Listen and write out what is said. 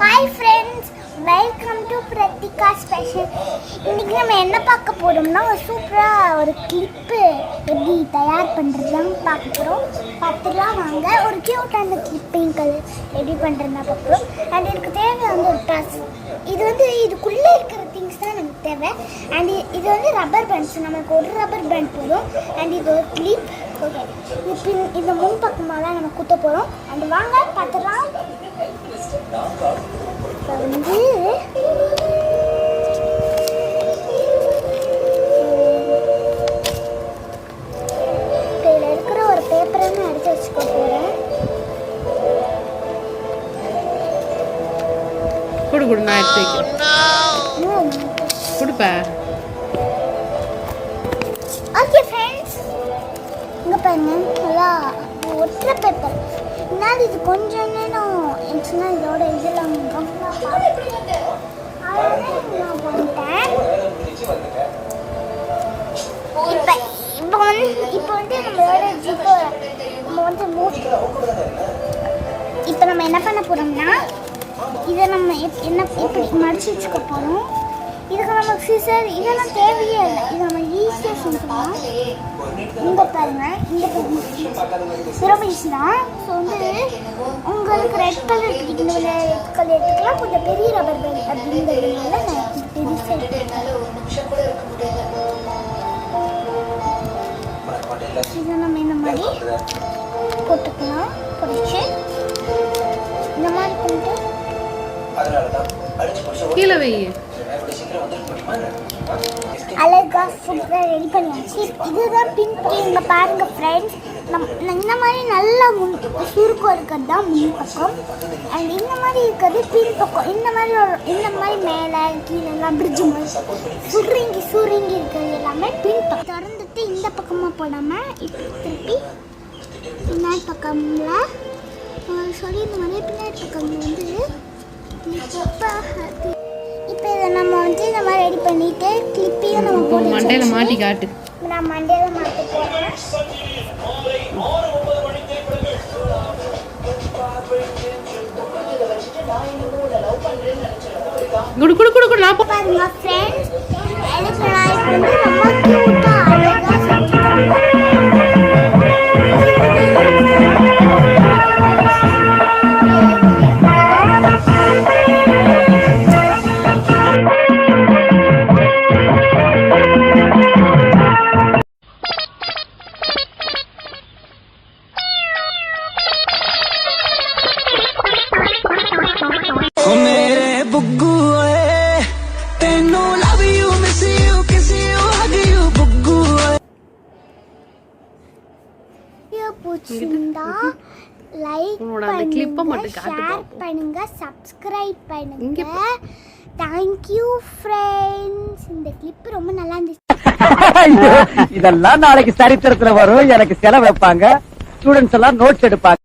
Hi friends welcome to Prathika special இன்னைக்கு நம்ம என்ன பார்க்க போகிறோம்னா ஒரு சூப்பராக ஒரு கிளிப்பு எப்படி தயார் பண்ணுறதுலாம் பார்க்க போகிறோம் பார்த்துலாம் வாங்க. ஒரு கியூட்டான கிளிப்பிங் கலர் எப்படி பண்ணுறதுனா பார்க்குறோம் அண்ட் இதுக்கு தேவை வந்து ஒரு ட்ரெஸ் இது வந்து இதுக்குள்ளே இருக்கிற திங்ஸ் தான் நமக்கு தேவை. அண்ட் இது வந்து ரப்பர் பேண்ட்ஸ் நமக்கு ஒரு ரப்பர் பேண்ட் போதும். அண்ட் இது ஒரு கிளிப் ஓகே இது பின் இந்த முன் பக்கமாக தான் நம்ம குத்த போகிறோம் அண்ட் வாங்க பார்த்துலாம் இப்போ வந்து இப்போ இதில் இருக்கிற ஒரு பேப்பரை நான் எடுத்து வச்சுக்க போகிறேன் கொடு கொடு நான் எடுத்து வைக்கிறேன். கொடுப்ப. ஓகே ஃப்ரெண்ட்ஸ் இங்கே பாருங்க. நல்லா ஒற்றை பேப்பர் முன்னாடி இது கொஞ்சம் நேரம் இருந்துச்சுன்னா இதோட இதில் நான் பண்ணிட்டேன் இப்போ இப்போ வந்து இப்போ வந்து நம்மளோட ஜிப்போ நம்ம வந்து மூட் இப்போ நம்ம என்ன பண்ண போகிறோம்னா இதை நம்ம எப்- என்ன இப்படி மடிச்சு வச்சுக்க போகிறோம் இதுக்கு நமக்கு சிசர் இதெல்லாம் தேவையே இல்லை. இதை நம்ம இங்கே பாருங்க இந்த ரொம்ப ஈஸி தான் ஸோ வந்து உங்களுக்கு ரெட் கலர் பிடிக்கணும் இல்லை ரெட் கலர் எடுத்துக்கலாம். கொஞ்சம் பெரிய ரப்பர் பேண்ட் அப்படிங்கிறதுனால நான் பெருசாக எடுத்துக்கிறேன். இதை நம்ம இந்த மாதிரி போட்டுக்கலாம். பொடிச்சு இந்த மாதிரி பண்ணிட்டு கீழே வை. அழகா சூப்பராக ரெடி பண்ணியாச்சு. இதுதான் பின் இங்கே பாருங்க ஃப்ரெண்ட்ஸ் நம் இந்த மாதிரி நல்லா முன் சுருக்கம் இருக்கிறது தான் முன் பக்கம். அண்ட் இந்த மாதிரி இருக்கிறது பின் பக்கம். இந்த மாதிரி ஒரு இந்த மாதிரி மேலே கீழெல்லாம் பிரிட்ஜ் மாதிரி சுருங்கி சுருங்கி இருக்கிறது எல்லாமே பின் பக்கம். திறந்துட்டு இந்த பக்கமாக போடாமல் இப்போ திருப்பி பின்னாடி பக்கமில் சொல்லி இந்த மாதிரி பின்னாடி பக்கம் வந்து இப்போ நம்ம ரெடி பண்ணிட்டு கிளிப்பையும் நம்ம போட்டு மண்டையில. மாட்டி காட்டு. நான் மண்டையில மாட்ட போறேன் குடு குடு குடு குடு நான் போ பாருங்க ஃப்ரெண்ட்ஸ் பிடிச்சிருந்தா லைக் பண்ணுங்க மட்டும் காட்டு ஷேர் பாப்போம். பண்ணுங்க சப்ஸ்கிரைப் பண்ணுங்க. தேங்க்யூ ஃப்ரெண்ட்ஸ் இந்த கிளிப் ரொம்ப நல்லா இருந்துச்சு. இதெல்லாம் நாளைக்கு சரித்திரத்துல வரும். எனக்கு செலவு வைப்பாங்க. ஸ்டூடெண்ட்ஸ் எல்லாம் நோட்ஸ் எடுப்பாங்க.